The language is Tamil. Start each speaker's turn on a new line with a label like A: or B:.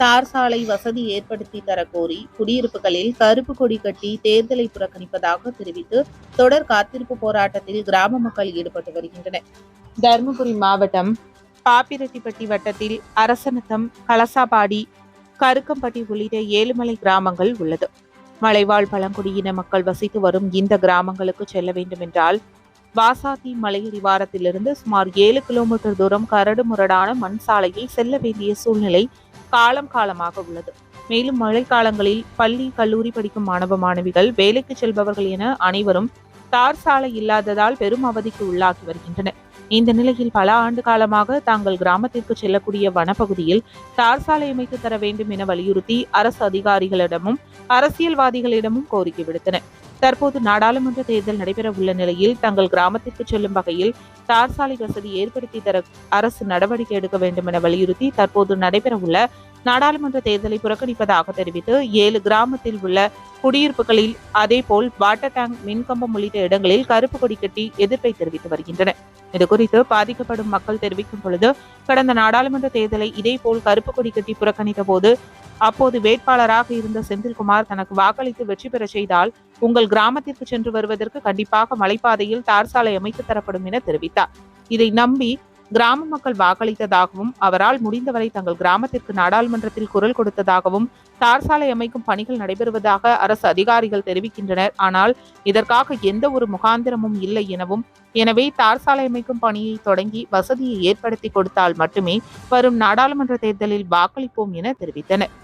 A: தார் சாலை வசதி ஏற்படுத்தி தரக்கோரி குடியிருப்புகளில் கருப்பு கொடி கட்டி தேர்தலை புறக்கணிப்பதாக தெரிவித்து தொடர் காத்திருப்பு போராட்டத்தில் கிராம மக்கள் ஈடுபட்டு வருகின்றனர். தருமபுரி மாவட்டம் பாப்பிரெட்டிப்பட்டி வட்டத்தில் அரசனத்தம் கலசாபாடி கருக்கம்பட்டி உள்ளிட்ட ஏழுமலை கிராமங்கள் உள்ளது. மலைவாழ் பழங்குடியின மக்கள் வசித்து வரும் இந்த கிராமங்களுக்கு செல்ல வேண்டுமென்றால் வாசாத்தி மலையடிவாரத்திலிருந்து சுமார் ஏழு கிலோமீட்டர் தூரம் கரடு முரடான மண் சாலையில் செல்ல வேண்டிய சூழ்நிலை காலம் காலமாக உள்ளது. மேலும் மழைக்காலங்களில் பள்ளி கல்லூரி படிக்கும் மாணவ மாணவிகள் வேலைக்கு செல்பவர்கள் என அனைவரும் தார் சாலை இல்லாததால் பெரும் அவதிக்கு உள்ளாகி வருகின்றனர். இந்த நிலையில் பல ஆண்டு காலமாக தாங்கள் கிராமத்திற்கு செல்லக்கூடிய வனப்பகுதியில் தார் சாலை அமைத்து தர வேண்டும் என வலியுறுத்தி அரசு அதிகாரிகளிடமும் அரசியல்வாதிகளிடமும் கோரிக்கை விடுத்தனர். தற்போது நாடாளுமன்ற தேர்தல் நடைபெற உள்ள நிலையில் தங்கள் கிராமத்திற்கு செல்லும் வகையில் தார் சாலை வசதி ஏற்படுத்தி தர அரசு நடவடிக்கை எடுக்க வேண்டும் என வலியுறுத்தி தற்போது நடைபெற உள்ள நாடாளுமன்ற தேர்தலை புறக்கணிப்பதாக தெரிவித்து ஏழு கிராமத்தில் உள்ள குடியிருப்புகளில் அதேபோல் வாட்டர் டேங்க் மின்கம்பம் உள்ளிட்ட இடங்களில் கருப்பு கொடி கட்டி எதிர்ப்பை தெரிவித்து வருகின்றனர். இதுகுறித்து பாதிக்கப்படும் மக்கள் தெரிவிக்கும் பொழுது கடந்த நாடாளுமன்ற தேர்தலை இதேபோல் கருப்பு கொடி கட்டி புறக்கணித்த போது அப்போது வேட்பாளராக இருந்த செந்தில்குமார் தனக்கு வாக்களித்து வெற்றி பெற செய்தால் உங்கள் கிராமத்திற்கு சென்று வருவதற்கு கண்டிப்பாக மலைப்பாதையில் தார் சாலை அமைத்து தரப்படும் என தெரிவித்தார். இதை நம்பி கிராம மக்கள் வாக்களித்ததாகவும் அவரால் முடிந்தவரை தங்கள் கிராமத்திற்கு நாடாளுமன்றத்தில் குரல் கொடுத்ததாகவும் தார் சாலை அமைக்கும் பணிகள் நடைபெறுவதாக அரசு அதிகாரிகள் தெரிவிக்கின்றனர். ஆனால் இதற்காக எந்த ஒரு முகாந்திரமும் இல்லை எனவும் எனவே தார் சாலை அமைக்கும் பணியை தொடங்கி வசதியை ஏற்படுத்தி கொடுத்தால் மட்டுமே வரும் நாடாளுமன்ற தேர்தலில் வாக்களிப்போம் என தெரிவித்தனர்.